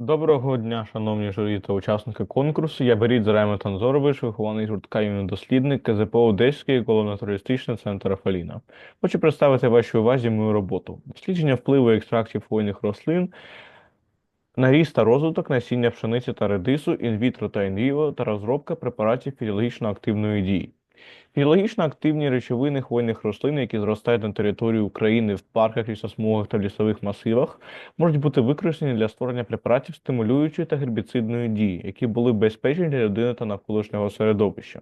Доброго дня, шановні журі та учасники конкурсу. Я Беріт Зарема Танзорович, вихований з гуртка юний дослідник КЗП Одеський колонатуристичний центр Афаліна. Хочу представити вашій увазі мою роботу. Дослідження впливу екстрактів хвойних рослин на ріст та розвиток насіння пшениці та редису інвітро та інвіво та розробка препаратів фізіологічно активної дії. Фізіологічно активні речовини хвойних рослин, які зростають на території України в парках, лісосмугах та лісових масивах, можуть бути використані для створення препаратів стимулюючої та гербіцидної дії, які були безпечні для людини та навколишнього середовища.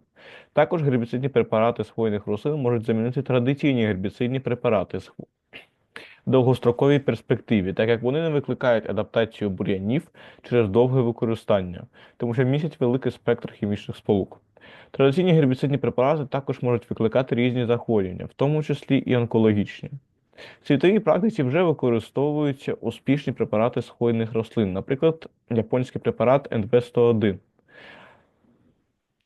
Також гербіцидні препарати з хвойних рослин можуть замінити традиційні гербіцидні препарати з хво- в довгостроковій перспективі, так як вони не викликають адаптацію бур'янів через довге використання, тому що містять великий спектр хімічних сполук. Традиційні гербіцидні препарати також можуть викликати різні захворювання, в тому числі і онкологічні. В світовій практиці вже використовуються успішні препарати з хвойних рослин, наприклад, японський препарат NB101.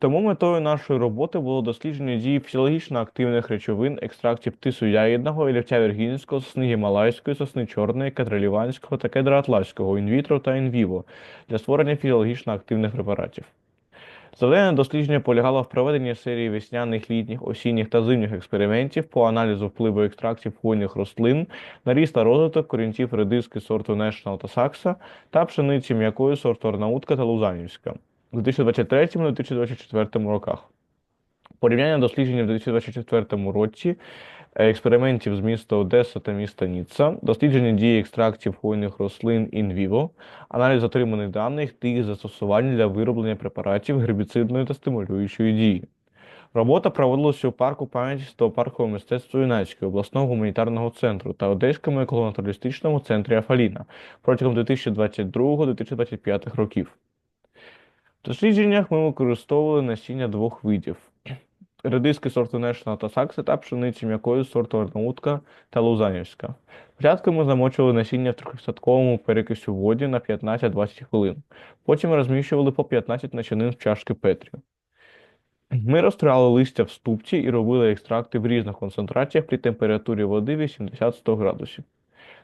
Тому метою нашої роботи було дослідження дії фізіологічно активних речовин екстрактів тису ягідного, олівця віргінського, сосни гімалайської, сосни чорної, кедраліванського та кедроатласського інвітро та інвіво для створення фізіологічно активних препаратів. Завдання дослідження полягало в проведенні серії весняних, літніх, осінніх та зимніх експериментів по аналізу впливу екстрактів хвойних рослин на ріст та розвиток корінців редиски сорту National та Сакса та пшениці м'якої сорту Арнаутка та Лузанівська у 2023-2024 роках. Порівняння досліджень у 2024 році експериментів з міста Одеса та міста Ніцца, дослідження дії екстрактів хвойних рослин інвіво, аналіз отриманих даних та їх застосування для вироблення препаратів гербіцидної та стимулюючої дії. Робота проводилася у парку пам'яті та паркового мистецтва Юнацького обласного гуманітарного центру та Одеському еколого-натуралістичному центрі Афаліна протягом 2022-2025 років. В дослідженнях ми використовували насіння двох видів: редиски сорту National та Сакси та пшениці м'якої сорту Арнаутка та Лузанівська. Спочатку ми замочували насіння в трьохсотковому перекисі в воді на 15-20 хвилин. Потім розміщували по 15 начинин в чашки Петрі. Ми розтирали листя в ступці і робили екстракти в різних концентраціях при температурі води 80-100 градусів.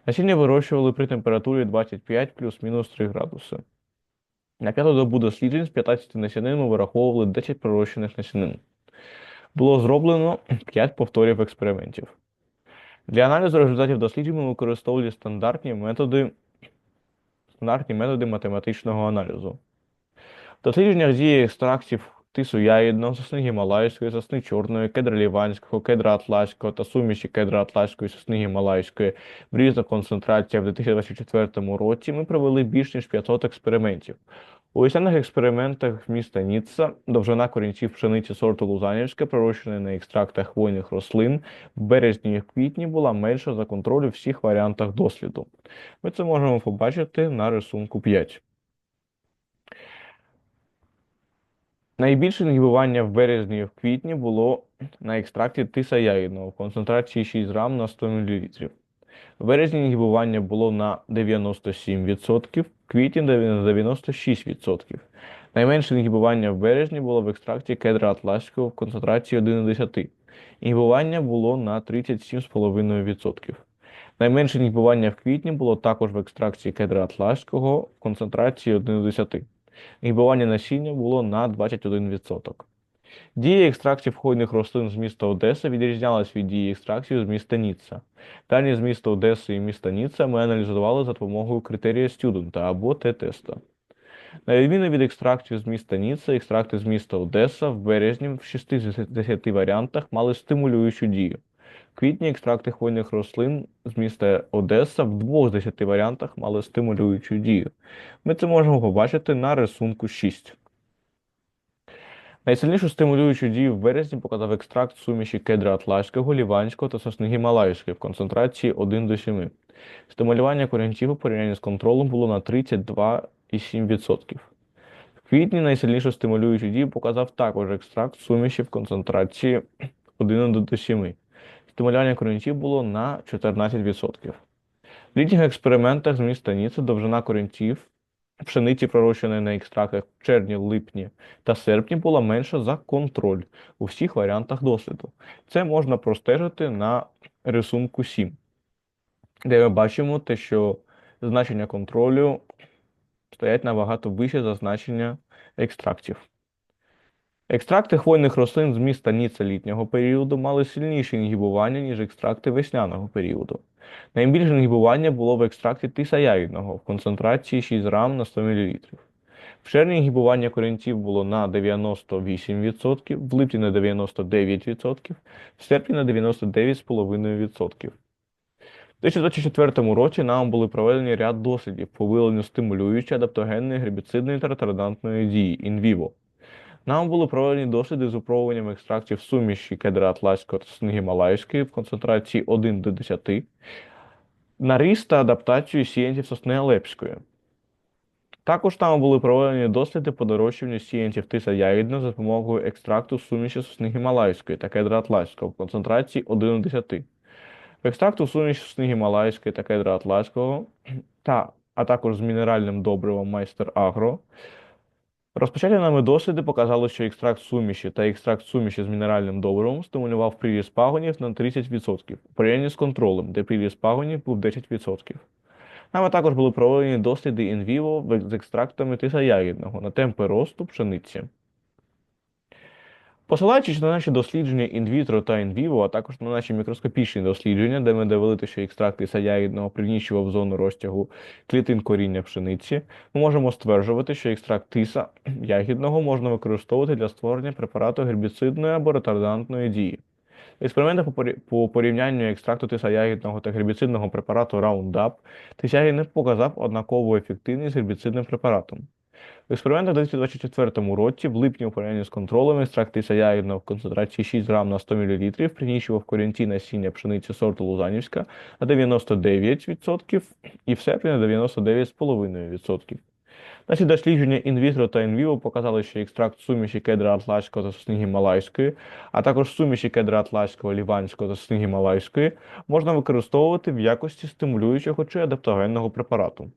Насіння вирощували при температурі 25 плюс-мінус 3 градуси. На п'яту добу досліджень з 15 насінин ми вираховували 10 пророщених насінин. Було зроблено 5 повторів експериментів. Для аналізу результатів досліджень ми використовували стандартні методи, стандартні методи математичного аналізу. В дослідженнях дії екстрактів тису ягідного, сосни гімалайської, сосни чорної, кедра ліванського, кедра атласького та суміші кедра атласької, сосни гімалайської в різних концентраціях в 2024 році ми провели більш ніж 500 експериментів. У весняних експериментах міста Ніцца довжина корінців пшениці сорту Лузанівська, пророщеної на екстрактах хвойних рослин, в березні і квітні була менша за контроль у всіх варіантах досліду. Ми це можемо побачити на рисунку 5. Найбільше інгібування в березні і в квітні було на екстракті тиса ягідного в концентрації 6 грам на 100 мл. В березні інгібування було на 97%, в квітні на 96%. Найменше інгібування в березні було в екстракті кедра атласського в концентрації 11. Інгібування було на 37,5%. Найменше інгібування в квітні було також в екстракції кедра атласського в концентрації 11. Інгібування насіння було на 21%. Дія екстрактів хвойних рослин з міста Одеса відрізнялась від дії екстракції з міста Ніцца. Дані з міста Одеси і міста Ніцца ми аналізували за допомогою критерія студента або Т-теста. На відміну від екстрактів з міста Ніцца, екстракти з міста Одеса в березні в 6 з 10 варіантах мали стимулюючу дію. В квітні екстракти хвойних рослин з міста Одеса в 2 з 10 варіантах мали стимулюючу дію. Ми це можемо побачити на рисунку 6. Найсильнішу стимулюючу дію в березні показав екстракт суміші кедра атласського, ліванського та сосни гімалайської в концентрації 1 до 7. Стимулювання корінців у порівнянні з контролем було на 32,7%. В квітні найсильнішу стимулюючу дію показав також екстракт суміші в концентрації 1 до 7. Стимулювання корінців було на 14%. В літніх експериментах з міста Ніцца довжина корінців пшениці, пророщеної на екстрактах в червні, липні та серпні, була менша за контроль у всіх варіантах досліду. Це можна простежити на рисунку 7, де ми бачимо те, що значення контролю стоять набагато вище за значення екстрактів. Екстракти хвойних рослин з міста Ніца літнього періоду мали сильніше інгібування, ніж екстракти весняного періоду. Найбільше інгібування було в екстракті тиса ягідного в концентрації 6 грам на 100 мл. В червні інгібування корінців було на 98%, в липні на 99%, в серпні на 99,5%. У 2024 році нам були проведені ряд дослідів по виявленню стимулюючої, адаптогенної, гербіцидної та ретардантної дії інвіво. Нам були проведені досліди з випробуванням екстрактів суміші кедра атлантського та сосни в концентрації 1 до 10, на ріст та адаптацію сіянців сосни Алепської. Також там були проведені досліди по дорощуванню сіянців тиса ягідного за допомогою екстракту суміші сосни гімалайської та кедра атлантського в концентрації 1 до 10. В екстракту суміші сосни гімалайської та кедра атлантського та, а також з мінеральним добривом майстер Агро Розпочаті нами досліди показали, що екстракт суміші та екстракт суміші з мінеральним добривом стимулював приріст пагонів на 30% у порівнянні з контролем, де приріст пагонів був 10%. Нами також були проведені досліди інвіво з екстрактами тиса ягідного на темпи росту пшениці. Посилаючись на наші дослідження інвітро та інвіво, а також на наші мікроскопічні дослідження, де ми довели, що екстракт тиса ягідного приміщував зону розтягу клітин коріння пшениці, ми можемо стверджувати, що екстракт тиса ягідного можна використовувати для створення препарату гербіцидної або ретардантної дії. Експерименти по порівнянню екстракту тиса ягідного та гербіцидного препарату Roundup тис ягідний показав однакову ефективність з гербіцидним препаратом. В експериментах у 2024 році, в липні у порівнянні з контролем, екстракт ягідного в концентрації 6 грам на 100 мл приміщував корінці насіння пшениці сорту Лузанівська на 99% і в серпні на 99,5%. Наші дослідження інвітро та інвіво показали, що екстракт суміші кедра атлантського та сосни гімалайської, а також суміші кедра атлантського, ліванського та сосни гімалайської можна використовувати в якості стимулюючого чи адаптогенного препарату.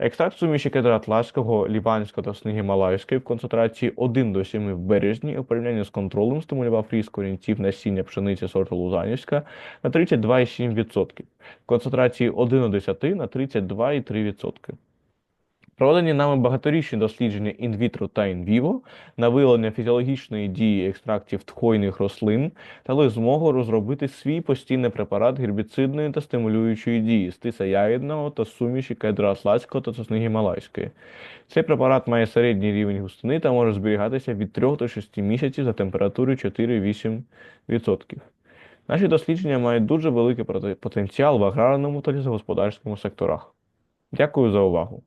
Екстракт суміші кедра атлантського, ліванського та сниги Малайської в концентрації 1 до 7 в березні у порівнянні з контролем стимулював ріст корінців насіння пшениці сорту Лузанівська на 32,7%, в концентрації 1 до 10 на 32,3%. Проведені нами багаторічні дослідження інвітро та інвіво на виявлення фізіологічної дії екстрактів тхойних рослин дали змогу розробити свій постійний препарат гербіцидної та стимулюючої дії стиса ягідного та суміші кедра атлантського та сосни гімалайської. Цей препарат має середній рівень густини та може зберігатися від 3 до 6 місяців за температурою 4-8%. Наші дослідження мають дуже великий потенціал в аграрному та лісогосподарському секторах. Дякую за увагу!